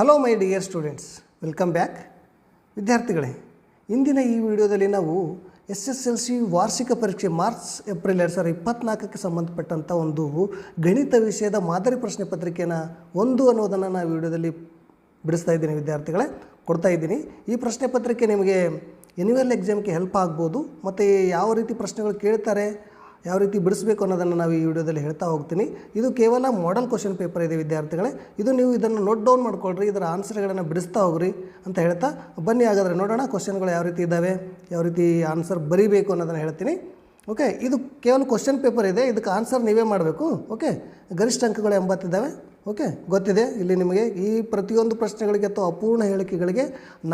Hello my dear students welcome back ವಿದ್ಯಾರ್ಥಿಗಳೇ, ಇಂದಿನ ಈ ವಿಡಿಯೋದಲ್ಲಿ ನಾವು ಎಸ್ ಎಸ್ ಎಲ್ ಸಿ ವಾರ್ಷಿಕ ಪರೀಕ್ಷೆ ಮಾರ್ಚ್, ಏಪ್ರಿಲ್ ಎರಡು ಸಾವಿರದ ಇಪ್ಪತ್ನಾಲ್ಕಕ್ಕೆ ಸಂಬಂಧಪಟ್ಟಂಥ ಒಂದು ಗಣಿತ ವಿಷಯದ ಮಾದರಿ ಪ್ರಶ್ನೆ ಪತ್ರಿಕೆಯನ್ನು ಒಂದು ಅನ್ನೋದನ್ನು ನಾವು ವಿಡಿಯೋದಲ್ಲಿ ಬಿಡಿಸ್ತಾ ಇದ್ದೀನಿ ವಿದ್ಯಾರ್ಥಿಗಳೇ. ಕೊಡ್ತಾ ಇದ್ದೀನಿ. ಈ ಪ್ರಶ್ನೆ ಪತ್ರಿಕೆ ನಿಮಗೆ ಎನ್ಯುವಲ್ ಎಕ್ಸಾಮ್ಗೆ ಹೆಲ್ಪ್ ಆಗ್ಬೋದು. ಮತ್ತು ಯಾವ ರೀತಿ ಪ್ರಶ್ನೆಗಳು ಕೇಳ್ತಾರೆ ಯಾವ ರೀತಿ ಬಿಡಿಸಬೇಕು ಅನ್ನೋದನ್ನು ನಾವು ಈ ವಿಡಿಯೋದಲ್ಲಿ ಹೇಳ್ತಾ ಹೋಗ್ತೀನಿ. ಇದು ಕೇವಲ ಮಾಡೆಲ್ ಕ್ವಶನ್ ಪೇಪರ್ ಇದೆ ವಿದ್ಯಾರ್ಥಿಗಳೇ. ಇದು ನೀವು ಇದನ್ನು ನೋಟ್ ಡೌನ್ ಮಾಡ್ಕೊಳ್ರಿ, ಇದರ ಆನ್ಸರ್ಗಳನ್ನು ಬಿಡಿಸ್ತಾ ಹೋಗ್ರಿ ಅಂತ ಹೇಳ್ತಾ ಬನ್ನಿ. ಹಾಗಾದರೆ ನೋಡೋಣ ಕ್ವಶನ್ಗಳು ಯಾವ ರೀತಿ ಇದ್ದಾವೆ, ಯಾವ ರೀತಿ ಆನ್ಸರ್ ಬರೀಬೇಕು ಅನ್ನೋದನ್ನು ಹೇಳ್ತೀನಿ. ಓಕೆ ಇದು ಕೇವಲ ಕ್ವಶನ್ ಪೇಪರ್ ಇದೆ, ಇದಕ್ಕೆ ಆನ್ಸರ್ ನೀವೇ ಮಾಡಬೇಕು. ಓಕೆ ಗರಿಷ್ಠ ಅಂಕಗಳು ಎಂಬತ್ತಿದ್ದಾವೆ. ಓಕೆ ಗೊತ್ತಿದೆ, ಇಲ್ಲಿ ನಿಮಗೆ ಈ ಪ್ರತಿಯೊಂದು ಪ್ರಶ್ನೆಗಳಿಗೆ ಅಥವಾ ಅಪೂರ್ಣ ಹೇಳಿಕೆಗಳಿಗೆ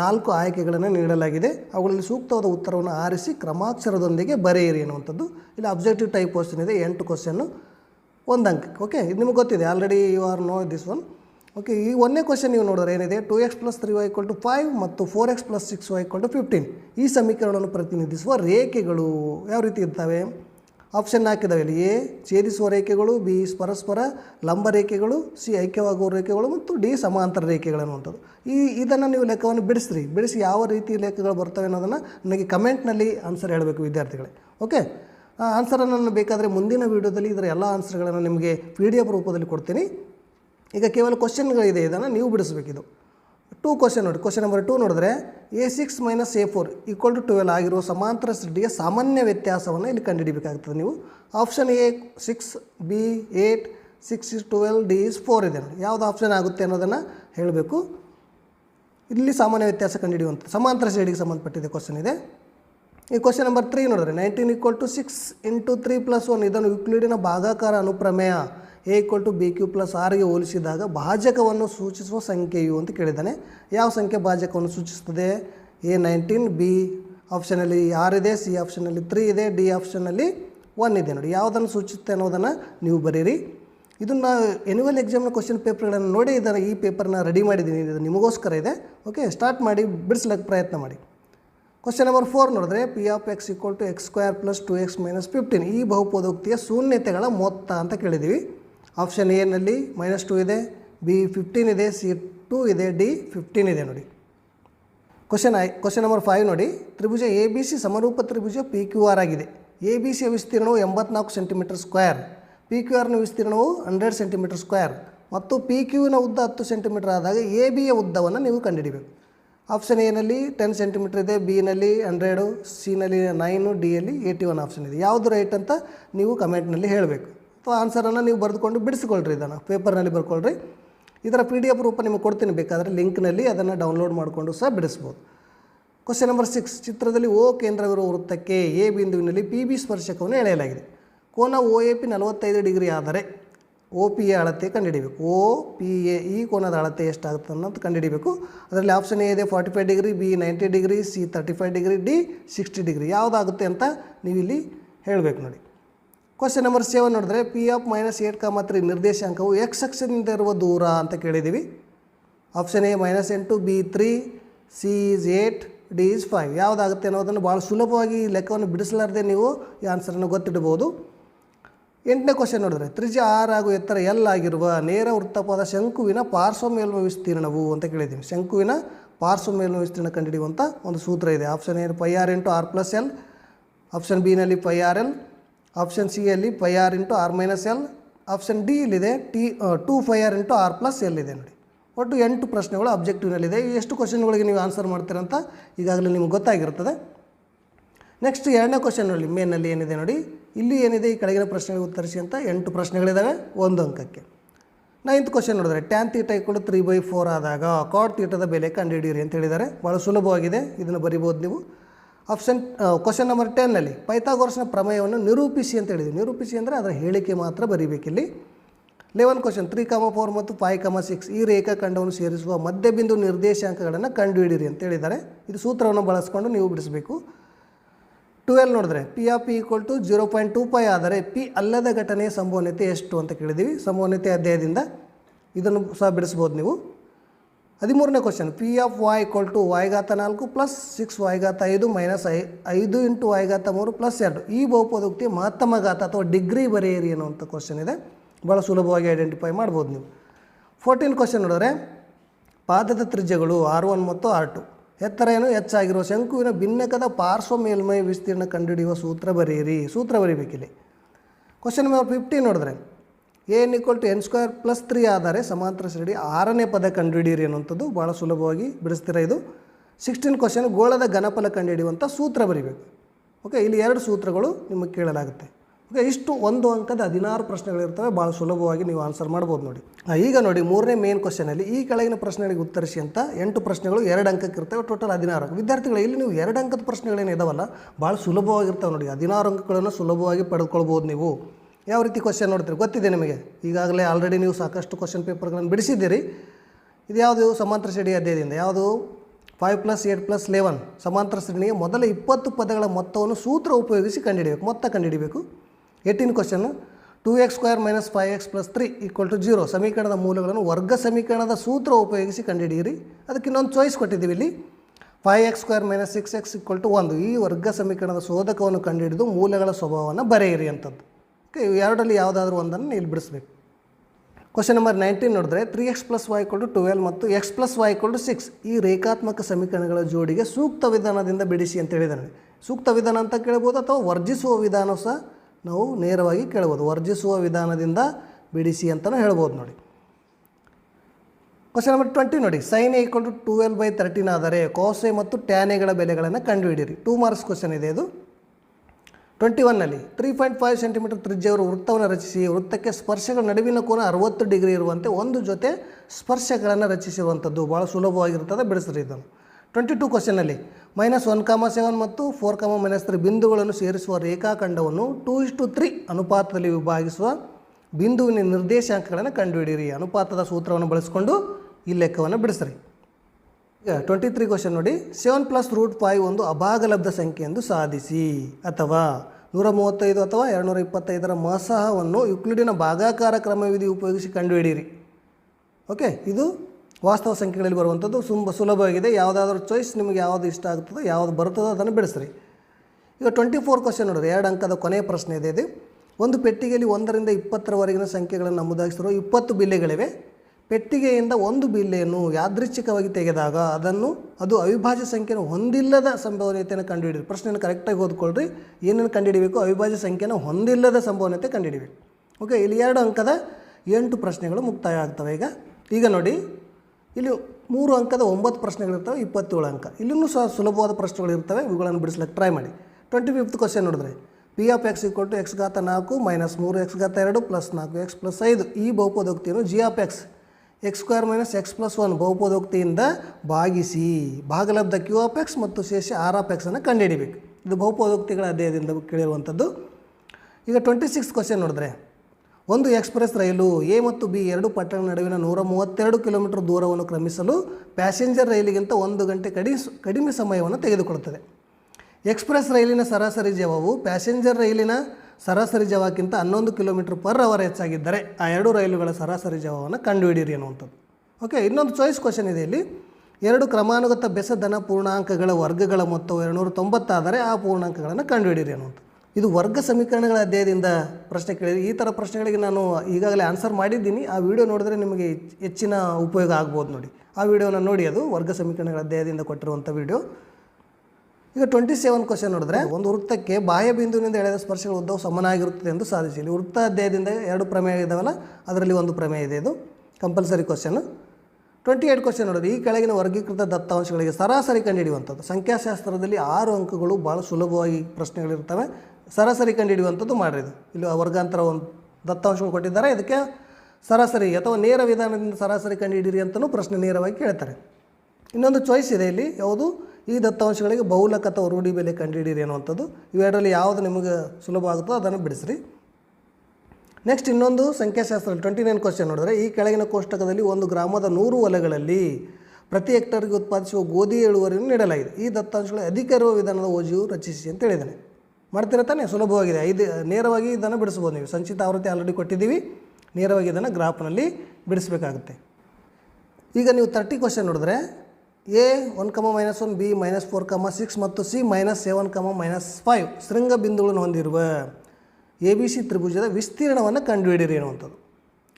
ನಾಲ್ಕು ಆಯ್ಕೆಗಳನ್ನು ನೀಡಲಾಗಿದೆ. ಅವುಗಳಲ್ಲಿ ಸೂಕ್ತವಾದ ಉತ್ತರವನ್ನು ಆರಿಸಿ ಕ್ರಮಾಕ್ಷರದೊಂದಿಗೆ ಬರೆಯಿರಿ ಅನ್ನುವಂಥದ್ದು ಇಲ್ಲಿ ಅಬ್ಜೆಕ್ಟಿವ್ ಟೈಪ್ ಕ್ವಶನ್ ಇದೆ, ಎಂಟು ಕ್ವಶನ್ನು ಒಂದು ಅಂಕಕ್ಕೆ ಓಕೆ ಇದು ನಿಮಗೆ ಗೊತ್ತಿದೆ already you are know this one okay ಈ ಒಂದನೇ ಕ್ವಶನ್ ನೀವು ನೋಡಿದ್ರೆ ಏನಿದೆ? Two x plus three y to five ಮತ್ತು four x plus six y to fifteen ಈ ಸಮೀಕರಣವನ್ನು ಪ್ರತಿನಿಧಿಸುವ ರೇಖೆಗಳು ಯಾವ ರೀತಿ ಇರ್ತವೆ? ಆಪ್ಷನ್ ಹಾಕಿದಾವೆ ಇಲ್ಲಿ. ಎ ಛೇದಿಸುವ ರೇಖೆಗಳು ಬಿ ಪರಸ್ಪರ ಲಂಬ ರೇಖೆಗಳು ಸಿ ಐಕ್ಯವಾಗುವ ರೇಖೆಗಳು ಮತ್ತು ಡಿ ಸಮಾಂತರ ರೇಖೆಗಳು ಅನ್ನುವಂಥದ್ದು ಈ, ಇದನ್ನು ನೀವು ಲೆಕ್ಕವನ್ನು ಬಿಡಿಸ್ರಿ. ಬಿಡಿಸಿ ಯಾವ ರೀತಿ ಲೆಕ್ಕಗಳು ಬರ್ತವೆ ಅನ್ನೋದನ್ನು ನನಗೆ ಕಮೆಂಟ್ನಲ್ಲಿ ಆನ್ಸರ್ ಹೇಳಬೇಕು ವಿದ್ಯಾರ್ಥಿಗಳೇ. ಓಕೆ ಆನ್ಸರನ್ನು ನಾನು ಬೇಕಾದರೆ ಮುಂದಿನ ವೀಡಿಯೋದಲ್ಲಿ ಇದರ ಎಲ್ಲ ಆನ್ಸರ್ಗಳನ್ನು ನಿಮಗೆ ಪಿ ಡಿ ಎಫ್ ರೂಪದಲ್ಲಿ ಕೊಡ್ತೀನಿ. ಈಗ ಕೇವಲ ಕ್ವಶನ್ಗಳಿದೆ ಇದನ್ನು ನೀವು ಬಿಡಿಸ್ಬೇಕಿದು. ಟೂ ಕ್ವಶನ್ ನೋಡಿ ಕ್ವಶನ್ ನಂಬರ್ ಟೂ ನೋಡಿದ್ರೆ A six minus A four equal to twelve ಆಗಿರುವ ಸಮಾಂತರ ಸಿಡ್ಡಿಯ ಸಾಮಾನ್ಯ ವ್ಯತ್ಯಾಸವನ್ನು ಇಲ್ಲಿ ಕಂಡುಹಿಡಬೇಕಾಗ್ತದೆ ನೀವು. Option A six B eight six is twelve D is four ಇದೆ ಯಾವುದು ಆಪ್ಷನ್ ಆಗುತ್ತೆ ಅನ್ನೋದನ್ನು ಹೇಳಬೇಕು. ಇಲ್ಲಿ ಸಾಮಾನ್ಯ ವ್ಯತ್ಯಾಸ ಕಂಡುಹಿಡಿಯುವಂಥ ಸಮಾಂತರ ಶ್ರೇಣಿಗೆ ಸಂಬಂಧಪಟ್ಟಿದೆ ಕ್ವಶನ್ ಇದೆ. ಈ ಕ್ವಶನ್ ನಂಬರ್ ತ್ರೀ ನೋಡಿದ್ರೆ nineteen equal to six into three plus one ಇದನ್ನು ಯುಕ್ಲಿಡಿನ ಭಾಗಾಕಾರ ಅನುಪ್ರಮೇಯ. A equal to B Q plus ಆರ್ಗೆ ಹೋಲಿಸಿದಾಗ ಭಾಜಕವನ್ನು ಸೂಚಿಸುವ ಸಂಖ್ಯೆಯು ಅಂತ ಕೇಳಿದ್ದಾನೆ. ಯಾವ ಸಂಖ್ಯೆ ಭಾಜಕವನ್ನು ಸೂಚಿಸ್ತದೆ ಎ ನೈನ್ಟೀನ್ ಬಿ ಆಪ್ಷನಲ್ಲಿ ಆರ್ ಇದೆ ಸಿ ಆಪ್ಷನಲ್ಲಿ ತ್ರೀ ಇದೆ ಡಿ ಆಪ್ಷನಲ್ಲಿ ಒನ್ ಇದೆ. ನೋಡಿ, ಯಾವುದನ್ನು ಸೂಚಿಸುತ್ತೆ ಅನ್ನೋದನ್ನು ನೀವು ಬರೀರಿ. ಇದನ್ನು ಎನ್ಯುವಲ್ ಎಕ್ಸಾಮ್ನ ಕ್ವಶನ್ ಪೇಪರ್ಗಳನ್ನು ನೋಡಿ, ಇದನ್ನು ಈ ಪೇಪರ್ನ ರೆಡಿ ಮಾಡಿದ್ದೀನಿ. ಇದು ನಿಮಗೋಸ್ಕರ ಇದೆ. ಓಕೆ ಸ್ಟಾರ್ಟ್ ಮಾಡಿ, ಬಿಡಿಸ್ಲಿಕ್ಕೆ ಪ್ರಯತ್ನ ಮಾಡಿ. ಕ್ವಶನ್ ನಂಬರ್ ಫೋರ್ ನೋಡಿದ್ರೆ P of x equal to x square plus two x minus fifteen ಈ ಬಹುಪದೋಕ್ತಿಯ ಶೂನ್ಯತೆಗಳ ಮೊತ್ತ ಅಂತ ಕೇಳಿದ್ದೀವಿ ಆಪ್ಷನ್ ಎನಲ್ಲಿ ಮೈನಸ್ ಟು ಇದೆ ಬಿ ಫಿಫ್ಟೀನ್ ಇದೆ ಸಿ ಟು ಇದೆ ಡಿ ಫಿಫ್ಟೀನ್ ಇದೆ ನೋಡಿ. Question I question number five ನೋಡಿ. ತ್ರಿಭುಜ ಎ ಬಿ ಸಿ ಸಮರೂಪ ತ್ರಿಭುಜ ಪಿ ಕ್ಯೂ ಆರ್ ಆಗಿದೆ. ಎ ಬಿ ಸಿಯ ವಿಸ್ತೀರ್ಣವು ಎಂಬತ್ನಾಲ್ಕು ಸೆಂಟಿಮೀಟರ್ ಸ್ಕ್ವೇರ್ ಪಿ ಕ್ಯೂ ಆರ್ನ ವಿಸ್ತೀರ್ಣವು ಹಂಡ್ರೆಡ್ ಸೆಂಟಿಮೀಟರ್ ಸ್ಕ್ವೇರ್ ಮತ್ತು ಪಿ ಕ್ಯೂವಿನ ಉದ್ದ ಹತ್ತು ಸೆಂಟಿಮೀಟರ್ ಆದಾಗ ಎ ಬಿಯ ಉದ್ದವನ್ನು ನೀವು ಕಂಡುಹಿಡಿಬೇಕು ಆಪ್ಷನ್ ಎನಲ್ಲಿ ಟೆನ್ ಸೆಂಟಿಮೀಟರ್ ಇದೆ ಬಿನಲ್ಲಿ ಹಂಡ್ರೆಡು ಸಿನಲ್ಲಿ ನೈನು ಡಿಯಲ್ಲಿ ಏಯ್ಟಿ ಒನ್ ಆಪ್ಷನ್ ಇದೆ. ಯಾವುದು ರೈಟ್ ಅಂತ ನೀವು ಕಮೆಂಟ್ನಲ್ಲಿ ಹೇಳಬೇಕು. ಅಥವಾ ಆನ್ಸರನ್ನು ನೀವು ಬರೆದುಕೊಂಡು ಬಿಡಿಸ್ಕೊಳ್ರಿ ಇದನ್ನು ಪೇಪರ್ನಲ್ಲಿ ಬರ್ಕೊಳ್ರಿ. ಇದರ ಪಿ ಡಿ ಎಫ್ ರೂಪ ನಿಮಗೆ ಕೊಡ್ತೀನಿ ಬೇಕಾದರೆ ಲಿಂಕ್ನಲ್ಲಿ ಅದನ್ನು ಡೌನ್ಲೋಡ್ ಮಾಡಿಕೊಂಡು ಸಹ ಬಿಡಿಸ್ಬೋದು. ಕ್ವಶನ್ ನಂಬರ್ ಸಿಕ್ಸ್ ಚಿತ್ರದಲ್ಲಿ ಓ ಕೇಂದ್ರವಿರುವ ವೃತ್ತಕ್ಕೆ ಎ ಬಿಂದುವಿನಲ್ಲಿ ಪಿ ಬಿ ಸ್ಪರ್ಶಕವನ್ನು ಎಳೆಯಲಾಗಿದೆ. ಕೋನ ಓ ಎ ಪಿ ನಲವತ್ತೈದು ಡಿಗ್ರಿ ಆದರೆ ಓ ಪಿ ಎ ಅಳತೆ ಕಂಡುಹಿಡಿಬೇಕು. ಓ ಪಿ ಎ ಈ ಕೋನದ ಅಳತೆ ಎಷ್ಟಾಗುತ್ತೆ ಅನ್ನೋದು ಕಂಡುಹಿಡಿಬೇಕು. ಅದರಲ್ಲಿ ಆಪ್ಷನ್ ಎ ಇದೆ forty five degree B ninety degree C thirty five degree D sixty degree, ಯಾವುದಾಗುತ್ತೆ ಅಂತ ನೀವು ಇಲ್ಲಿ ಹೇಳಬೇಕು ನೋಡಿ. ಕ್ವಶನ್ ನಂಬರ್ ಸೆವೆನ್ ನೋಡಿದ್ರೆ P of minus eight comma three ನಿರ್ದೇಶಾಂಕವು x ಅಕ್ಷದಿಂದ ಇರುವ ದೂರ ಅಂತ ಕೇಳಿದ್ದೀವಿ ಆಪ್ಷನ್ ಎ ಮೈನಸ್ ಎಂಟು B three C is eight D is five ಯಾವುದಾಗುತ್ತೆ ಅನ್ನೋದನ್ನು ಭಾಳ ಸುಲಭವಾಗಿ ಲೆಕ್ಕವನ್ನು ಬಿಡಿಸಲಾರದೆ ನೀವು ಈ ಆನ್ಸರನ್ನು ಗೊತ್ತಿಡ್ಬೋದು. ಎಂಟನೇ ಕ್ವಶನ್ ನೋಡಿದ್ರೆ ತ್ರಿಜ್ಯ ಆರ್ ಹಾಗೂ ಎತ್ತರ ಎಲ್ ಆಗಿರುವ ನೇರ ವೃತ್ತಪಾದ ಶಂಕುವಿನ ಪಾರ್ಶ್ವ ಮೇಲ್ಮ ವಿಸ್ತೀರ್ಣವು ಅಂತ ಕೇಳಿದ್ದೀನಿ ಶಂಕುವಿನ ಪಾರ್ಶ್ವ ಮೇಲ್ಮ ವಿಸ್ತೀರ್ಣ ಕಂಡುಹಿಡಿಯುವಂಥ ಒಂದು ಸೂತ್ರ ಇದೆ. ಆಪ್ಷನ್ ಏನು pi R into R plus L option ಬಿನಲ್ಲಿ pi R L option C ಅಲ್ಲಿ pi R into R minus L option D ಇಲ್ಲಿದೆ T two pi R into R plus L ಇದೆ ನೋಡಿ. ಒಟ್ಟು ಎಂಟು ಪ್ರಶ್ನೆಗಳು ಅಬ್ಜೆಕ್ಟಿವ್ನಲ್ಲಿದೆ ಎಷ್ಟು ಕ್ವಶನ್ಗಳಿಗೆ ನೀವು ಆನ್ಸರ್ ಮಾಡ್ತೀರಂತ ಈಗಾಗಲೇ ನಿಮ್ಗೆ ಗೊತ್ತಾಗಿರ್ತದೆ. ನೆಕ್ಸ್ಟ್ ಎರಡನೇ ಕ್ವಶನ್ ನೋಡಿ ಮೇನಲ್ಲಿ ಏನಿದೆ ನೋಡಿ. ಇಲ್ಲಿ ಏನಿದೆ? ಈ ಕೆಳಗಿನ ಪ್ರಶ್ನೆಗೆ ಉತ್ತರಿಸಿ ಅಂತ ಎಂಟು ಪ್ರಶ್ನೆಗಳಿದ್ದಾವೆ ಒಂದು ಅಂಕಕ್ಕೆ. ನೈನ್ತ್ ಕ್ವಶನ್ ನೋಡಿದ್ರೆ ಟ್ಯಾನ್ ತೀಟ ಇಕ್ಕೊಂಡು ತ್ರೀ ಬೈ ಫೋರ್ ಆದಾಗ ಕಾಡ್ ತೀಟದ ಬೆಲೆ ಕಂಡುಹಿಡಿಯಿರಿ ಅಂತ ಹೇಳಿದ್ದಾರೆ. ಭಾಳ ಸುಲಭವಾಗಿದೆ. ಇದನ್ನು ಬರಿಬೋದು ನೀವು. ಆಪ್ಷನ್ ಕ್ವಶನ್ ನಂಬರ್ ಟೆನ್ನಲ್ಲಿ ಪೈಥಾಗೋರಸ್ನ ಪ್ರಮೇಯವನ್ನು ನಿರೂಪಿಸಿ ಅಂತ ಹೇಳಿದ್ವಿ ನಿರೂಪಿಸಿ ಅಂದರೆ ಅದರ ಹೇಳಿಕೆ ಮಾತ್ರ ಬರೀಬೇಕಿಲ್ಲಿ eleven question three comma four ಮತ್ತು ಫೈವ್ ಕಮ ಸಿಕ್ಸ್ ಈ ರೇಖಾಖಂಡವನ್ನು ಸೇರಿಸುವ ಮಧ್ಯಬಿಂದು ನಿರ್ದೇಶಾಂಕಗಳನ್ನು ಕಂಡುಹಿಡಿಯಿರಿ ಅಂತ ಹೇಳಿದ್ದಾರೆ. ಇದು ಸೂತ್ರವನ್ನು ಬಳಸ್ಕೊಂಡು ನೀವು ಬಿಡಿಸಬೇಕು. ಟ್ವೆಲ್ ನೋಡಿದ್ರೆ P of P equal to zero point two five ಆದರೆ ಪಿ ಅಲ್ಲದ ಘಟನೆಯ ಸಂಭವನೀಯತೆ ಎಷ್ಟು ಅಂತ ಕೇಳಿದ್ದೀವಿ. ಸಂಭವನೀಯತೆ ಅಧ್ಯಾಯದಿಂದ ಇದನ್ನು ಸಹ ಬಿಡಿಸ್ಬೋದು ನೀವು. ಹದಿಮೂರನೇ question P of y equal to ವಾಯ್ಗಾತ ನಾಲ್ಕು ಪ್ಲಸ್ ಸಿಕ್ಸ್ ವಾಯ್ಘಾತ ಐದು ಮೈನಸ್ ಐ ಐದು ಇಂಟು ವಾಯ್ಗಾತ ಮೂರು ಪ್ಲಸ್ ಎರಡು. ಈ ಬಹುಪದೋಕ್ತಿ ಮಹತ್ತಮ ಘಾತ ಅಥವಾ ಡಿಗ್ರಿ ಬರೆಯಿರಿ ಅನ್ನುವಂಥ ಕ್ವಶನ್ ಇದೆ. ಭಾಳ ಸುಲಭವಾಗಿ ಐಡೆಂಟಿಫೈ ಮಾಡ್ಬೋದು ನೀವು. ಫೋರ್ಟೀನ್ ಕ್ವಶನ್ ನೋಡಿದ್ರೆ, ಪಾದದ ತ್ರಿಜ್ಯಗಳು ಆರ್ ಒನ್ ಮತ್ತು ಆರ್ ಟು ಎತ್ತರ ಏನು? ಹೆಚ್ಚಾಗಿರುವ ಶಂಕುವಿನ ಭಿನ್ನಕದ ಪಾರ್ಶ್ವ ಮೇಲ್ಮೈ ವಿಸ್ತೀರ್ಣ ಕಂಡುಹಿಡಿಯುವ ಸೂತ್ರ ಬರೆಯಿರಿ. ಸೂತ್ರ ಬರೀಬೇಕಿಲ್ಲಿ. ಕ್ವಶನ್ ನಂಬರ್ ಫಿಫ್ಟೀನ್ ನೋಡಿದ್ರೆ N equal to N square plus three ಆದರೆ ಸಮಾಂತರ ಸರಡಿ ಆರನೇ ಪದ ಕಂಡುಹಿಡಿಯಿರಿ ಅನ್ನುವಂಥದ್ದು ಭಾಳ ಸುಲಭವಾಗಿ ಬಿಡಿಸ್ತೀರ ಇದು. ಸಿಕ್ಸ್ಟೀನ್ ಕ್ವಶನ್ ಗೋಳದ ಘನಫಲ ಕಂಡುಹಿಡಿಯುವಂಥ ಸೂತ್ರ ಬರಿಬೇಕು. ಓಕೆ ಇಲ್ಲಿ ಎರಡು ಸೂತ್ರಗಳು ನಿಮಗೆ ಕೇಳಲಾಗುತ್ತೆ. ಓಕೆ ಇಷ್ಟು ಒಂದು ಅಂಕದ ಹದಿನಾರು ಪ್ರಶ್ನೆಗಳಿರ್ತವೆ ಭಾಳ ಸುಲಭವಾಗಿ ನೀವು ಆನ್ಸರ್ ಮಾಡ್ಬೋದು ನೋಡಿ. ಈಗ ನೋಡಿ, ಮೂರನೇ ಮೇನ್ ಕ್ವಶನಲ್ಲಿ ಈ ಕೆಳಗಿನ ಪ್ರಶ್ನೆಗಳಿಗೆ ಉತ್ತರಿಸಿ ಅಂತ ಎಂಟು ಪ್ರಶ್ನೆಗಳು ಎರಡು ಅಂಕಕ್ಕೆ ಇರ್ತವೆ ಟೋಟಲ್ ಹದಿನಾರು ವಿದ್ಯಾರ್ಥಿಗಳು, ಇಲ್ಲಿ ನೀವು ಎರಡು ಅಂಕದ ಪ್ರಶ್ನೆಗಳೇನು ಇದಾವಲ್ಲ ಭಾಳ ಸುಲಭವಾಗಿರ್ತವೆ ನೋಡಿ. ಹದಿನಾರು ಅಂಕಗಳನ್ನು ಸುಲಭವಾಗಿ ಪಡೆದುಕೊಳ್ಬೋದು ನೀವು. ಯಾವ ರೀತಿ ಕ್ವಶನ್ ನೋಡ್ತೀರಿ? ಗೊತ್ತಿದೆ ನಿಮಗೆ? ಈಗಾಗಲೇ ಆಲ್ರೆಡಿ ನೀವು ಸಾಕಷ್ಟು ಕ್ವಶನ್ ಪೇಪರ್ಗಳನ್ನು ಬಿಡಿಸಿದ್ದೀರಿ. ಇದು ಯಾವುದು? ಸಮಾಂತರ ಶ್ರೇಣಿ ಅಧ್ಯಾಯದಿಂದ ಯಾವುದು? Five plus eight plus eleven ಸಮಾಂತರ ಶ್ರೇಣಿಗೆ ಮೊದಲ ಇಪ್ಪತ್ತು ಪದಗಳ ಮೊತ್ತವನ್ನು ಸೂತ್ರ ಉಪಯೋಗಿಸಿ ಕಂಡುಹಿಡಿಬೇಕು. ಮೊತ್ತ ಕಂಡುಹಿಡಿಬೇಕು. Eighteen question two x square minus five x plus three equal to zero ಸಮೀಕರಣದ ಮೂಲಗಳನ್ನು ವರ್ಗ ಸಮೀಕರಣದ ಸೂತ್ರ ಉಪಯೋಗಿಸಿ ಕಂಡುಹಿಡಿಯಿರಿ. ಅದಕ್ಕೆ ಇನ್ನೊಂದು ಚಾಯ್ಸ್ ಕೊಟ್ಟಿದ್ದೀವಿ ಇಲ್ಲಿ. Five x square minus six x equal to ಒಂದು. ಈ ವರ್ಗ ಸಮೀಕರಣದ ಶೋಧಕವನ್ನು ಕಂಡುಹಿಡಿದು ಮೂಲಗಳ ಸ್ವಭಾವವನ್ನು ಬರೆಯಿರಿ ಅಂತದ್ದು. ಎರಡರಲ್ಲಿ ಯಾವುದಾದ್ರೂ ಒಂದನ್ನು ಇಲ್ಲಿ ಬಿಡಿಸ್ಬೇಕು. ಕ್ವಶನ್ ನಂಬರ್ ನೈನ್ಟೀನ್ ನೋಡಿದ್ರೆ ತ್ರೀ ಎಕ್ಸ್ ಪ್ಲಸ್ ವೈ ಕೊಟ್ಟು ಟುವೆಲ್ ಮತ್ತು ಎಕ್ಸ್ ಪ್ಲಸ್ ವೈ ಕೊಟ್ಟು ಸಿಕ್ಸ್ ಈ ರೇಖಾತ್ಮಕ ಸಮೀಕರಣಗಳ ಜೋಡಿಗೆ ಸೂಕ್ತ ವಿಧಾನದಿಂದ ಬಿಡಿಸಿ ಅಂತ ಹೇಳಿದ್ದಾನೆ ಸೂಕ್ತ ವಿಧಾನ ಅಂತ ಕೇಳ್ಬೋದು ಅಥವಾ ವರ್ಜಿಸುವ ವಿಧಾನ ಸಹ ನಾವು ನೇರವಾಗಿ ಕೇಳ್ಬೋದು. ವರ್ಜಿಸುವ ವಿಧಾನದಿಂದ ಬಿಡಿಸಿ ಅಂತಲೂ ಹೇಳ್ಬೋದು ನೋಡಿ. ಕ್ವಶನ್ ನಂಬರ್ ಟ್ವೆಂಟಿ ನೋಡಿ. Sine equal to twelve by thirteen ಆದರೆ ಕೋಸೆ ಮತ್ತು ಟ್ಯಾನೆಗಳ ಬೆಲೆಗಳನ್ನು ಕಂಡುಹಿಡಿಯಿರಿ. ಟೂ ಮಾರ್ಕ್ಸ್ ಕ್ವಶನ್ ಇದೆ ಇದು. ಟ್ವೆಂಟಿ ಒನ್ನಲ್ಲಿ ತ್ರೀ ಪಾಯಿಂಟ್ ಫೈವ್ ಸೆಂಟಿಮೀಟರ್ ತ್ರಿಜ್ಯವರು ವೃತ್ತವನ್ನು ರಚಿಸಿ, ವೃತ್ತಕ್ಕೆ ಸ್ಪರ್ಶಗಳ ನಡುವಿನ ಕೋನ ಅರವತ್ತು ಡಿಗ್ರಿ ಇರುವಂತೆ ಒಂದು ಜೊತೆ ಸ್ಪರ್ಶಗಳನ್ನು ರಚಿಸಿರುವಂಥದ್ದು. ಭಾಳ ಸುಲಭವಾಗಿರ್ತದೆ ಬಿಡಿಸ್ರಿ ಇದನ್ನು. ಟ್ವೆಂಟಿ ಟು ಕ್ವಶನಲ್ಲಿ ಮೈನಸ್ ಒನ್ ಕಾಮ ಸೆವೆನ್ ಮತ್ತು ಫೋರ್ ಕಾಮ ಮೈನಸ್ ತ್ರೀ ಬಿಂದುಗಳನ್ನು ಸೇರಿಸುವ ರೇಖಾಖಂಡವನ್ನು ಟೂ ಇಷ್ಟು ತ್ರೀ ಅನುಪಾತದಲ್ಲಿ ವಿಭಾಗಿಸುವ ಬಿಂದುವಿನ ನಿರ್ದೇಶಾಂಕಗಳನ್ನು ಕಂಡುಹಿಡಿಯಿರಿ. ಅನುಪಾತದ ಸೂತ್ರವನ್ನು ಬಳಸಿಕೊಂಡು ಈ ಲೆಕ್ಕವನ್ನು ಬಿಡಿಸ್ರಿ. ಈಗ ಟ್ವೆಂಟಿ ತ್ರೀ ಕ್ವಶನ್ ನೋಡಿ. ಸೆವೆನ್ ಪ್ಲಸ್ ರೂಟ್ ಫೈವ್ ಒಂದು ಅಭಾಗಲಬ್ಧ ಸಂಖ್ಯೆ ಎಂದು ಸಾಧಿಸಿ. ಅಥವಾ ನೂರ ಮೂವತ್ತೈದು ಅಥವಾ ಎರಡುನೂರ ಇಪ್ಪತ್ತೈದರ ಮಸಹವನ್ನು ಯುಕ್ಲಿಡಿನ ಭಾಗಾಕಾರ ಕ್ರಮವಿಧಿ ಉಪಯೋಗಿಸಿ ಕಂಡುಹಿಡಿಯಿರಿ. ಓಕೆ ಇದು ವಾಸ್ತವ ಸಂಖ್ಯೆಗಳಲ್ಲಿ ಬರುವಂಥದ್ದು. ತುಂಬ ಸುಲಭವಾಗಿದೆ. ಯಾವುದಾದ್ರೂ ಚಾಯ್ಸ್ ನಿಮಗೆ ಯಾವುದು ಇಷ್ಟ ಆಗ್ತದೋ, ಯಾವುದು ಬರ್ತದೋ ಅದನ್ನು ಬಿಡಿಸ್ರಿ. ಈಗ ಟ್ವೆಂಟಿ ಫೋರ್ ಕ್ವಶನ್ ನೋಡಿದ್ರೆ ಎರಡು ಅಂಕದ ಕೊನೆಯ ಪ್ರಶ್ನೆ ಇದೆ ಇದು. ಒಂದು ಪೆಟ್ಟಿಗೆಯಲ್ಲಿ ಒಂದರಿಂದ ಇಪ್ಪತ್ತರವರೆಗಿನ ಸಂಖ್ಯೆಗಳನ್ನು ನಮೂದಾಗಿಸಿರುವ ಇಪ್ಪತ್ತು ಬಿಲ್ಲೆಗಳಿವೆ. ಪೆಟ್ಟಿಗೆಯಿಂದ ಒಂದು ಬಿಲ್ಲೆಯನ್ನು ಯಾದೃಚ್ಛಿಕವಾಗಿ ತೆಗೆದಾಗ ಅದನ್ನು ಅದು ಅವಿಭಾಜ್ಯ ಸಂಖ್ಯೆಯನ್ನು ಹೊಂದಿಲ್ಲದ ಸಂಭವನೀಯತೆಯನ್ನು ಕಂಡುಹಿಡಿಯಿರಿ ಪ್ರಶ್ನೆಯನ್ನು ಕರೆಕ್ಟಾಗಿ ಓದ್ಕೊಳ್ರಿ, ಏನೇನು ಕಂಡುಹಿಡಿಬೇಕು, ಅವಿಭಾಜ್ಯ ಸಂಖ್ಯೆಯನ್ನು ಹೊಂದಿಲ್ಲದ ಸಂಭವನೀಯತೆ ಕಂಡುಹಿಡಿಬೇಕು. ಓಕೆ ಇಲ್ಲಿ ಎರಡು ಅಂಕದ ಎಂಟು ಪ್ರಶ್ನೆಗಳು ಮುಕ್ತಾಯ ಆಗ್ತವೆ ಈಗ. ಈಗ ನೋಡಿ, ಇಲ್ಲಿ ಮೂರು ಅಂಕದ ಒಂಬತ್ತು ಪ್ರಶ್ನೆಗಳಿರ್ತವೆ, ಇಪ್ಪತ್ತೇಳು ಅಂಕ. ಇಲ್ಲೂ ಸಹ ಸುಲಭವಾದ ಪ್ರಶ್ನೆಗಳು ಇರ್ತವೆ, ಇವುಗಳನ್ನು ಬಿಡಿಸ್ಲಿಕ್ಕೆ ಟ್ರೈ ಮಾಡಿ. ಟ್ವೆಂಟಿ ಫಿಫ್ತ್ ಕ್ವಶನ್ ನೋಡಿದ್ರೆ P of x equal to x ಘಾತ ನಾಲ್ಕು ಮೈನಸ್ ಮೂರು ಎಕ್ಸ್ ಘಾತ ಎರಡು ಪ್ಲಸ್ ನಾಲ್ಕು ಎಕ್ಸ್ ಪ್ಲಸ್ ಐದು ಈ ಬಹುಪದೋಕ್ತಿಯನ್ನು G of x x square minus x plus one ಬಹುಪದೋಕ್ತಿಯಿಂದ ಭಾಗಿಸಿ ಭಾಗಲಬ್ಧ ಕ್ಯೂ ಆಫ್ ಎಕ್ಸ್ ಮತ್ತು ಶೇಷ ಆರ್ ಆಫ್ ಎಕ್ಸನ್ನು ಕಂಡುಹಿಡಿಬೇಕು. ಇದು ಬಹುಪದೋಕ್ತಿಗಳ ಅಧ್ಯಯದಿಂದ ಕೇಳಿರುವಂಥದ್ದು. ಈಗ ಟ್ವೆಂಟಿ ಸಿಕ್ಸ್ ಕ್ವಶನ್ ನೋಡಿದ್ರೆ, ಒಂದು ಎಕ್ಸ್ಪ್ರೆಸ್ ರೈಲು ಎ ಮತ್ತು ಬಿ ಎರಡು ಪಟ್ಟಣ ನಡುವಿನ ನೂರ ಮೂವತ್ತೆರಡು ಕಿಲೋಮೀಟರ್ ದೂರವನ್ನು ಕ್ರಮಿಸಲು ಪ್ಯಾಸೆಂಜರ್ ರೈಲಿಗಿಂತ ಒಂದು ಗಂಟೆ ಕಡಿಮೆ ಕಡಿಮೆ ಸಮಯವನ್ನು ತೆಗೆದುಕೊಳ್ಳುತ್ತದೆ. ಎಕ್ಸ್ಪ್ರೆಸ್ ರೈಲಿನ ಸರಾಸರಿ ಜವವು ಪ್ಯಾಸೆಂಜರ್ ರೈಲಿನ ಸರಾಸರಿ ಜವಕ್ಕಿಂತ ಹನ್ನೊಂದು ಕಿಲೋಮೀಟರ್ ಪರ್ ಅವರ್ ಹೆಚ್ಚಾಗಿದ್ದರೆ ಆ ಎರಡು ರೈಲುಗಳ ಸರಾಸರಿ ಜವವನ್ನು ಕಂಡುಹಿಡಿಯಿರಿ ಅನ್ನುವಂಥದ್ದು ಓಕೆ ಇನ್ನೊಂದು ಚಾಯ್ಸ್ ಕ್ವಶನ್ ಇದೆ ಇಲ್ಲಿ. ಎರಡು ಕ್ರಮಾನುಗತ ಬೆಸದನ ಪೂರ್ಣಾಂಕಗಳ ವರ್ಗಗಳ ಮೊತ್ತವು ಎರಡುನೂರ ತೊಂಬತ್ತಾದರೆ ಆ ಪೂರ್ಣಾಂಕಗಳನ್ನು ಕಂಡುಹಿಡಿಯಿರಿ ಅನ್ನುವಂಥದ್ದು ಇದು ವರ್ಗ ಸಮೀಕರಣಗಳ ಅಧ್ಯಾಯದಿಂದ ಪ್ರಶ್ನೆ ಕೇಳಿರಿ. ಈ ಥರ ಪ್ರಶ್ನೆಗಳಿಗೆ ನಾನು ಈಗಾಗಲೇ ಆನ್ಸರ್ ಮಾಡಿದ್ದೀನಿ. ಆ ವಿಡಿಯೋ ನೋಡಿದ್ರೆ ನಿಮಗೆ ಹೆಚ್ಚ್- ಹೆಚ್ಚಿನ ಉಪಯೋಗ ಆಗ್ಬೋದು ನೋಡಿ. ಆ ವಿಡಿಯೋನ ನೋಡಿ ಅದು. ವರ್ಗ ಸಮೀಕರಣಗಳ ಅಧ್ಯಾಯದಿಂದ ಕೊಟ್ಟಿರುವಂಥ ವಿಡಿಯೋ ಈಗ ಟ್ವೆಂಟಿ ಸೆವೆನ್ ಕ್ವಶನ್ ನೋಡಿದ್ರೆ ಒಂದು ವೃತ್ತಕ್ಕೆ ಬಾಹ್ಯ ಬಿಂದುವಿನಿಂದ ಎಳೆದ ಸ್ಪರ್ಶಗಳ ಉದ್ದವು ಸಮನಾಗಿರುತ್ತದೆ ಎಂದು ಸಾಧಿಸಿ. ಇಲ್ಲಿ ವೃತ್ತ ಅಧ್ಯಾಯದಿಂದ ಎರಡು ಪ್ರಮೇಯ ಇದಾವಲ್ಲ, ಅದರಲ್ಲಿ ಒಂದು ಪ್ರಮೇಯ ಇದೆ ಇದು. Compulsory question twenty eight question ನೋಡಿದ್ರೆ ಈ ಕೆಳಗಿನ ವರ್ಗೀಕೃತ ದತ್ತಾಂಶಗಳಿಗೆ ಸರಾಸರಿ ಕಂಡುಹಿಡಿಯುವಂಥದ್ದು. ಸಂಖ್ಯಾಶಾಸ್ತ್ರದಲ್ಲಿ ಆರು ಅಂಕಗಳು ಭಾಳ ಸುಲಭವಾಗಿ ಪ್ರಶ್ನೆಗಳಿರ್ತವೆ. ಸರಾಸರಿ ಕಂಡುಹಿಡಿಯುವಂಥದ್ದು ಮಾಡಿರಿ ಇದು. ಇಲ್ಲಿ ವರ್ಗಾಂತರ ಒಂದು ದತ್ತಾಂಶಗಳು ಕೊಟ್ಟಿದ್ದಾರೆ. ಇದಕ್ಕೆ ಸರಾಸರಿ ಅಥವಾ ನೇರ ವಿಧಾನದಿಂದ ಸರಾಸರಿ ಕಂಡುಹಿಡಿಯಿರಿ ಅಂತಲೂ ಪ್ರಶ್ನೆ ನೇರವಾಗಿ ಕೇಳ್ತಾರೆ. ಇನ್ನೊಂದು ಚಾಯ್ಸ್ ಇದೆ ಇಲ್ಲಿ. ಯಾವುದು? ಈ ದತ್ತಾಂಶಗಳಿಗೆ ಬಹುಲಕ ಅಥವಾ ರೂಢಿ ಬೆಲೆ ಕಂಡುಹಿಡಿಯಿರಿ ಅನ್ನುವಂಥದ್ದು. ಇವೆರಡರಲ್ಲಿ ಯಾವುದು ನಿಮಗೆ ಸುಲಭ ಆಗುತ್ತೋ ಅದನ್ನು ಬಿಡಿಸ್ರಿ. ನೆಕ್ಸ್ಟ್ ಇನ್ನೊಂದು ಸಂಖ್ಯಾಶಾಸ್ತ್ರ ಟ್ವೆಂಟಿ ನೈನ್ ಕ್ವಶನ್ ನೋಡಿದ್ರೆ, ಈ ಕೆಳಗಿನ ಕೋಷ್ಟಕದಲ್ಲಿ ಒಂದು ಗ್ರಾಮದ ನೂರು ಹೊಲಗಳಲ್ಲಿ ಪ್ರತಿ ಹೆಕ್ಟರ್ಗೆ ಉತ್ಪಾದಿಸುವ ಗೋಧಿ ಇಳುವರಿಯನ್ನು ನೀಡಲಾಗಿದೆ. ಈ ದತ್ತಾಂಶಗಳ ಅಧಿಕ ಇರುವ ವಿಧಾನದ ಓಜಿಯು ರಚಿಸಿ ಅಂತ ಹೇಳಿದ್ದಾನೆ. ಮಾಡ್ತೀರ ತಾನೇ? ಸುಲಭವಾಗಿದೆ. ಐದು, ನೇರವಾಗಿ ಇದನ್ನು ಬಿಡಿಸ್ಬೋದು ನೀವು. ಸಂಚಿತ ಆವೃತ್ತಿ ಆಲ್ರೆಡಿ ಕೊಟ್ಟಿದ್ದೀವಿ. ನೇರವಾಗಿ ಇದನ್ನು ಗ್ರಾಫ್ನಲ್ಲಿ ಬಿಡಿಸಬೇಕಾಗುತ್ತೆ. ಈಗ ನೀವು ತರ್ಟಿ ಕ್ವಶನ್ ನೋಡಿದ್ರೆ A one comma minus one B minus four comma six ಮತ್ತು C minus seven comma minus five ಶೃಂಗ ಬಿಂದುಗಳನ್ನು ಹೊಂದಿರುವ ಎ ಬಿ ಸಿ ತ್ರಿಭುಜದ ವಿಸ್ತೀರ್ಣವನ್ನು ಕಂಡುಹಿಡಿಯಿರಿ ಅನ್ನುವಂಥದ್ದು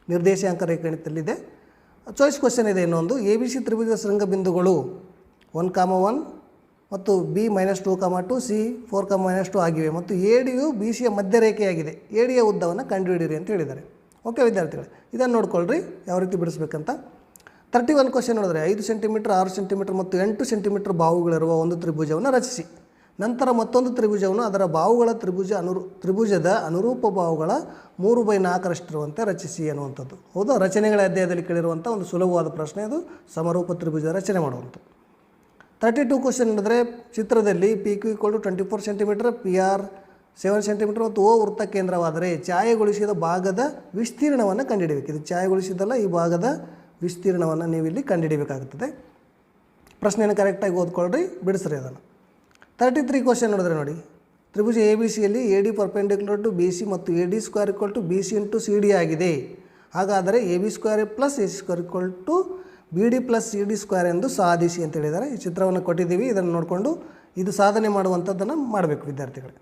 ನಿರ್ದೇಶಾಂಕ ರೇಖಣಿತಲ್ಲಿದೆ ಚಾಯ್ಸ್ ಕ್ವಶನ್ ಇದೆ ಇನ್ನೊಂದು ಎ ಬಿ ಸಿ ತ್ರಿಭುಜದ ಶೃಂಗ ಬಿಂದುಗಳು ಒನ್ ಕಾಮ ಒನ್ ಮತ್ತು B minus two comma two C four comma minus two ಆಗಿವೆ ಮತ್ತು ಎ ಡಿಯು ಬಿ ಸಿಯ ಮಧ್ಯರೇಖೆಯಾಗಿದೆ. ಎ ಡಿಯ ಉದ್ದವನ್ನು ಕಂಡುಹಿಡಿಯಿರಿ ಅಂತ ಹೇಳಿದ್ದಾರೆ. ಓಕೆ ವಿದ್ಯಾರ್ಥಿಗಳೇ, ಇದನ್ನು ನೋಡ್ಕೊಳ್ರಿ, ಯಾವ ರೀತಿ ಬಿಡಿಸ್ಬೇಕಂತ. ತರ್ಟಿ ಒನ್ ಕ್ವಶನ್ ನೋಡಿದ್ರೆ ಐದು ಸೆಂಟಿಮೀಟರ್ ಆರು ಸೆಂಟಿಮೀಟರ್ ಮತ್ತು ಎಂಟು ಸೆಂಟಿಮೀಟರ್ ಬಾವುಗಳಿರುವ ಒಂದು ತ್ರಿಭುಜವನ್ನು ರಚಿಸಿ. ನಂತರ ಮತ್ತೊಂದು ತ್ರಿಭುಜವನ್ನು ಅದರ ಬಾವುಗಳ ತ್ರಿಭುಜ ಅನುರು, ತ್ರಿಭುಜದ ಅನುರೂಪ ಬಾವುಗಳ ಮೂರು ಬೈ ನಾಲ್ಕರಷ್ಟಿರುವಂತೆ ರಚಿಸಿ ಅನ್ನುವಂಥದ್ದು ಹೌದು? ರಚನೆಗಳ ಅಧ್ಯಾಯದಲ್ಲಿ ಕೇಳಿರುವಂಥ ಒಂದು ಸುಲಭವಾದ ಪ್ರಶ್ನೆ ಅದು ಸಮರೂಪ ತ್ರಿಭುಜ ರಚನೆ ಮಾಡುವಂಥದ್ದು. ತರ್ಟಿ ಟು ಕ್ವಶನ್ ನೋಡಿದ್ರೆ ಚಿತ್ರದಲ್ಲಿ P Q equal to twenty four centimetre P R seven centimetre ಮತ್ತು ಓ ವೃತ್ತ ಕೇಂದ್ರವಾದರೆ ಛಾಯೆಗೊಳಿಸಿದ ಭಾಗದ ವಿಸ್ತೀರ್ಣವನ್ನು ಕಂಡುಹಿಡಿಯಬೇಕು. ಇದು ಛಾಯೆಗೊಳಿಸಿದಲ್ಲ ಈ ಭಾಗದ ವಿಸ್ತೀರ್ಣವನ್ನು ನೀವು ಇಲ್ಲಿ ಕಂಡುಹಿಡಿಯಬೇಕಾಗುತ್ತದೆ. ಪ್ರಶ್ನೆಯನ್ನು ಕರೆಕ್ಟಾಗಿ ಓದ್ಕೊಳ್ರಿ, ಬಿಡಿಸ್ರಿ ಅದನ್ನು. ತರ್ಟಿ ತ್ರೀ ಕ್ವಶನ್ ನೋಡಿದ್ರೆ ನೋಡಿ. ತ್ರಿಭುಜ ಎ ಬಿ ಸಿಯಲ್ಲಿ A D perpendicular to B C ಮತ್ತು A D square equal to B C into C D ಆಗಿದೆ. ಹಾಗಾದರೆ A B square plus A C square equal to B D plus C D square ಎಂದು ಸಾಧಿಸಿ ಅಂತ ಹೇಳಿದ್ದಾರೆ. ಈ ಚಿತ್ರವನ್ನು ಕೊಟ್ಟಿದ್ದೀವಿ. ಇದನ್ನು ನೋಡಿಕೊಂಡು ಇದು ಸಾಧನೆ ಮಾಡುವಂಥದ್ದನ್ನು ಮಾಡಬೇಕು ವಿದ್ಯಾರ್ಥಿಗಳು.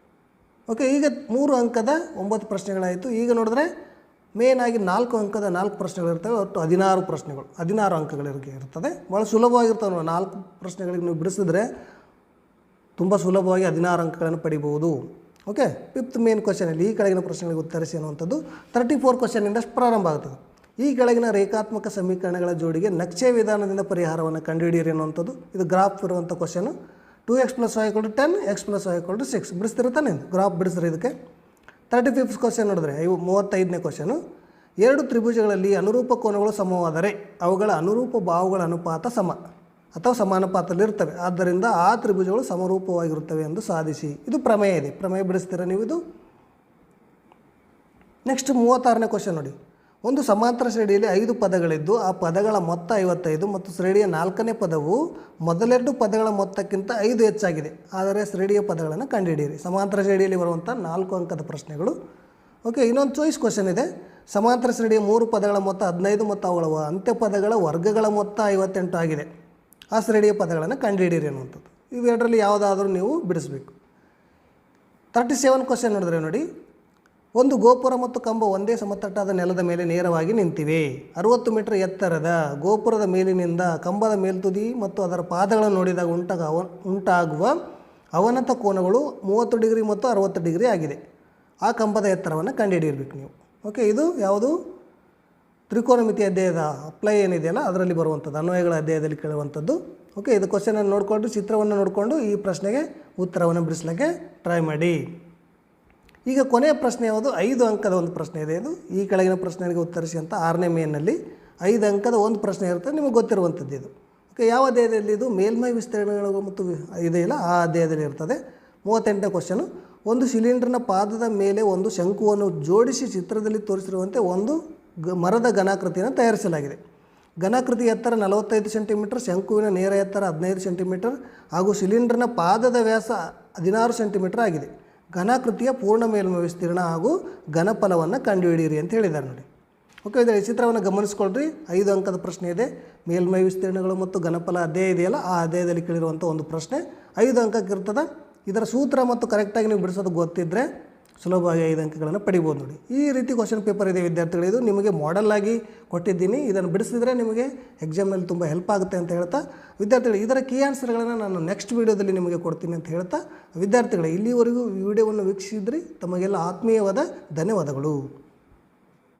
ಓಕೆ ಈಗ ಮೂರು ಅಂಕದ ಒಂಬತ್ತು ಪ್ರಶ್ನೆಗಳಾಯಿತು. ಈಗ ನೋಡಿದ್ರೆ ಮೇನ್ ಆಗಿ ನಾಲ್ಕು ಅಂಕದ ನಾಲ್ಕು ಪ್ರಶ್ನೆಗಳಿರ್ತವೆ ಒಟ್ಟು ಹದಿನಾರು ಪ್ರಶ್ನೆಗಳು, ಹದಿನಾರು ಅಂಕಗಳಿಗೆ ಇರ್ತದೆ. ಭಾಳ ಸುಲಭವಾಗಿರ್ತವೆ ನಾಲ್ಕು ಪ್ರಶ್ನೆಗಳಿಗೆ ನೀವು ಬಿಡಿಸಿದ್ರೆ ತುಂಬ ಸುಲಭವಾಗಿ ಹದಿನಾರು ಅಂಕಗಳನ್ನು ಪಡಿಬೋದು ಓಕೆ ಫಿಫ್ತ್ ಮೇನ್ ಕ್ವಶನಲ್ಲಿ ಈ ಕೆಳಗಿನ ಪ್ರಶ್ನೆಗಳಿಗೆ ಉತ್ತರಿಸಿ ಅನ್ನುವಂಥದ್ದು ತರ್ಟಿ ಫೋರ್ ಕ್ವಶನಿಂದ ಪ್ರಾರಂಭ ಆಗ್ತದೆ ಈ ಕೆಳಗಿನ ರೇಖಾತ್ಮಕ ಸಮೀಕರಣಗಳ ಜೋಡಿಗೆ ನಕ್ಷೆ ವಿಧಾನದಿಂದ ಪರಿಹಾರವನ್ನು ಕಂಡುಹಿಡಿಯಿರಿ ಅನ್ನುವಂಥದ್ದು. ಇದು ಗ್ರಾಫ್ ಇರುವಂಥ question two x plus y ಕೊಡು ten x plus y six ಬಿಡಿಸ್ತಿರುತ್ತಾನೆ graph ಬಿಡಿಸ್ರಿ ಇದಕ್ಕೆ. ತರ್ಟಿ ಫಿಫ್ತ್ ಕ್ವಶನ್ ನೋಡಿದ್ರೆ, ಇವು ಮೂವತ್ತೈದನೇ ಕ್ವಶನು ಎರಡು ತ್ರಿಭುಜಗಳಲ್ಲಿ ಅನುರೂಪ ಕೋನಗಳು ಸಮವಾದರೆ ಅವುಗಳ ಅನುರೂಪ ಭಾವಗಳ ಅನುಪಾತ ಸಮ ಅಥವಾ ಸಮಾನುಪಾತದಲ್ಲಿರ್ತವೆ ಆದ್ದರಿಂದ ಆ ತ್ರಿಭುಜಗಳು ಸಮರೂಪವಾಗಿರುತ್ತವೆ ಎಂದು ಸಾಧಿಸಿ. ಇದು ಪ್ರಮೇಯ ಇದೆ. ಪ್ರಮೇಯ ಬಿಡಿಸ್ತೀರಾ ನೀವು ಇದು ನೆಕ್ಸ್ಟ್ ಮೂವತ್ತಾರನೇ ಕ್ವಶನ್ ನೋಡಿ. ಒಂದು ಸಮಾಂತರ ಶ್ರೇಣಿಯಲ್ಲಿ ಐದು ಪದಗಳಿದ್ದು, ಆ ಪದಗಳ ಮೊತ್ತ ಐವತ್ತೈದು ಮತ್ತು ಶ್ರೇಣಿಯ ನಾಲ್ಕನೇ ಪದವು ಮೊದಲೆರಡು ಪದಗಳ ಮೊತ್ತಕ್ಕಿಂತ ಐದು ಹೆಚ್ಚಾಗಿದೆ. ಆದರೆ ಶ್ರೇಣಿಯ ಪದಗಳನ್ನು ಕಂಡುಹಿಡಿಯಿರಿ. ಸಮಾಂತರ ಶ್ರೇಣಿಯಲ್ಲಿ ಬರುವಂಥ ನಾಲ್ಕು ಅಂಕದ ಪ್ರಶ್ನೆಗಳು. ಓಕೆ, ಇನ್ನೊಂದು ಚಾಯ್ಸ್ ಕ್ವಶನ್ ಇದೆ. ಸಮಾಂತರ ಶ್ರೇಣಿಯ ಮೂರು ಪದಗಳ ಮೊತ್ತ ಹದಿನೈದು ಮತ್ತು ಅವುಗಳ ಅಂತ್ಯ ಪದಗಳ ವರ್ಗಗಳ ಮೊತ್ತ ಐವತ್ತೆಂಟು ಆಗಿದೆ. ಆ ಶ್ರೇಣಿಯ ಪದಗಳನ್ನು ಕಂಡುಹಿಡಿಯಿರಿ ಅನ್ನುವಂಥದ್ದು. ಇವೆರಡರಲ್ಲಿ ಯಾವುದಾದ್ರೂ ನೀವು ಬಿಡಿಸಬೇಕು. ತರ್ಟಿ ಸೆವೆನ್ ಕ್ವಶನ್ ನೋಡಿದ್ರೆ ನೋಡಿ. ಒಂದು ಗೋಪುರ ಮತ್ತು ಕಂಬ ಒಂದೇ ಸಮತಟ್ಟಾದ ನೆಲದ ಮೇಲೆ ನೇರವಾಗಿ ನಿಂತಿವೆ. ಅರುವತ್ತು ಮೀಟರ್ ಎತ್ತರದ ಗೋಪುರದ ಮೇಲಿನಿಂದ ಕಂಬದ ಮೇಲ್ತುದಿ ಮತ್ತು ಅದರ ಪಾದಗಳನ್ನು ನೋಡಿದಾಗ ಉಂಟಾಗ ಅವ, ಉಂಟಾಗುವ ಅವನತ ಕೋನಗಳು ಮೂವತ್ತು ಡಿಗ್ರಿ ಮತ್ತು ಅರುವತ್ತು ಡಿಗ್ರಿ ಆಗಿದೆ. ಆ ಕಂಬದ ಎತ್ತರವನ್ನು ಕಂಡುಹಿಡಿಯಿರ್ಬೇಕು ನೀವು. ಓಕೆ, ಇದು ಯಾವುದು? ತ್ರಿಕೋನಮಿತಿ ಅಧ್ಯಾಯದ ಅಪ್ಲೈ ಏನಿದೆಯಲ್ಲ, ಅದರಲ್ಲಿ ಬರುವಂಥದ್ದು, ಅನ್ವಯಗಳ ಅಧ್ಯಾಯದಲ್ಲಿ ಕೇಳುವಂಥದ್ದು. ಓಕೆ, ಇದು ಕ್ವಶನನ್ನು ನೋಡಿಕೊಂಡು, ಚಿತ್ರವನ್ನು ನೋಡಿಕೊಂಡು ಈ ಪ್ರಶ್ನೆಗೆ ಉತ್ತರವನ್ನು ಬಿಡಿಸ್ಲಿಕ್ಕೆ ಟ್ರೈ ಮಾಡಿ. ಈಗ ಕೊನೆಯ ಪ್ರಶ್ನೆ ಯಾವುದು? ಐದು ಅಂಕದ ಒಂದು ಪ್ರಶ್ನೆ ಇದೆ ಇದು. ಈ ಕೆಳಗಿನ ಪ್ರಶ್ನೆಗಳಿಗೆ ಉತ್ತರಿಸಿ ಅಂತ ಆರನೇ ಮೇನಲ್ಲಿ ಐದು ಅಂಕದ ಒಂದು ಪ್ರಶ್ನೆ ಇರುತ್ತೆ. ನಿಮಗೆ ಗೊತ್ತಿರುವಂಥದ್ದು ಇದು. ಓಕೆ, ಯಾವ ಅಧ್ಯಾಯದಲ್ಲಿ ಇದು ಮೇಲ್ಮೈ ವಿಸ್ತರಣೆಗಳು ಮತ್ತು ಇದೆಯಲ್ಲ ಆ ಅಧ್ಯಾಯದಲ್ಲಿ ಇರ್ತದೆ. ಮೂವತ್ತೆಂಟನೇ ಕ್ವಶನು ಒಂದು ಸಿಲಿಂಡರ್ನ ಪಾದದ ಮೇಲೆ ಒಂದು ಶಂಕುವನ್ನು ಜೋಡಿಸಿ ಚಿತ್ರದಲ್ಲಿ ತೋರಿಸಿರುವಂತೆ ಒಂದು ಗ ಮರದ ಘನಾಕೃತಿಯನ್ನು ತಯಾರಿಸಲಾಗಿದೆ. ಘನಾಕೃತಿ ಎತ್ತರ ನಲವತ್ತೈದು ಸೆಂಟಿಮೀಟರ್, ಶಂಕುವಿನ ನೇರ ಎತ್ತರ ಹದಿನೈದು ಸೆಂಟಿಮೀಟರ್ ಹಾಗೂ ಸಿಲಿಂಡರ್ನ ಪಾದದ ವ್ಯಾಸ ಹದಿನಾರು ಸೆಂಟಿಮೀಟರ್ ಆಗಿದೆ. ಘನಾಕೃತಿಯ ಪೂರ್ಣ ಮೇಲ್ಮೈ ವಿಸ್ತೀರ್ಣ ಹಾಗೂ ಘನಫಲವನ್ನು ಕಂಡುಹಿಡಿಯಿರಿ ಅಂತ ಹೇಳಿದ್ದಾರೆ ನೋಡಿ. ಓಕೆ ಇದರ ಚಿತ್ರವನ್ನು ಗಮನಿಸ್ಕೊಳ್ರಿ. ಐದು ಅಂಕದ ಪ್ರಶ್ನೆ ಇದೆ. ಮೇಲ್ಮೈ ವಿಸ್ತೀರ್ಣಗಳು ಮತ್ತು ಘನಫಲ ಅಧ್ಯಾಯ ಇದೆಯಲ್ಲ? ಆ ಅಧ್ಯಾಯದಲ್ಲಿ ಕೇಳಿರುವಂಥ ಒಂದು ಪ್ರಶ್ನೆ. ಐದು ಅಂಕಕ್ಕೆ ಇರ್ತದೆ ಇದರ ಸೂತ್ರ ಮತ್ತು ಕರೆಕ್ಟಾಗಿ ನೀವು ಬಿಡಿಸೋದು ಗೊತ್ತಿದ್ದರೆ ಸುಲಭವಾಗಿ ಐದು ಅಂಕಗಳನ್ನು ಪಡಿಬೋದು ನೋಡಿ. ಈ ರೀತಿ ಕ್ವಶನ್ ಪೇಪರ್ ಇದೆ ವಿದ್ಯಾರ್ಥಿಗಳು, ಇದು ನಿಮಗೆ ಮಾಡಲ್ ಆಗಿ ಕೊಟ್ಟಿದ್ದೀನಿ. ಇದನ್ನು ಬಿಡಿಸಿದ್ರೆ ನಿಮಗೆ ಎಕ್ಸಾಮ್ನಲ್ಲಿ ತುಂಬ ಹೆಲ್ಪ್ ಆಗುತ್ತೆ ಅಂತ ಹೇಳ್ತಾ ವಿದ್ಯಾರ್ಥಿಗಳು, ಇದರ ಕೀ ಆನ್ಸರ್ಗಳನ್ನು ನಾನು ನೆಕ್ಸ್ಟ್ ವೀಡಿಯೋದಲ್ಲಿ ನಿಮಗೆ ಕೊಡ್ತೀನಿ ಅಂತ ಹೇಳ್ತಾ ವಿದ್ಯಾರ್ಥಿಗಳು, ಇಲ್ಲಿವರೆಗೂ ವಿಡಿಯೋವನ್ನು ವೀಕ್ಷಿಸಿದ್ರಿ, ತಮಗೆಲ್ಲ ಆತ್ಮೀಯವಾದ ಧನ್ಯವಾದಗಳು.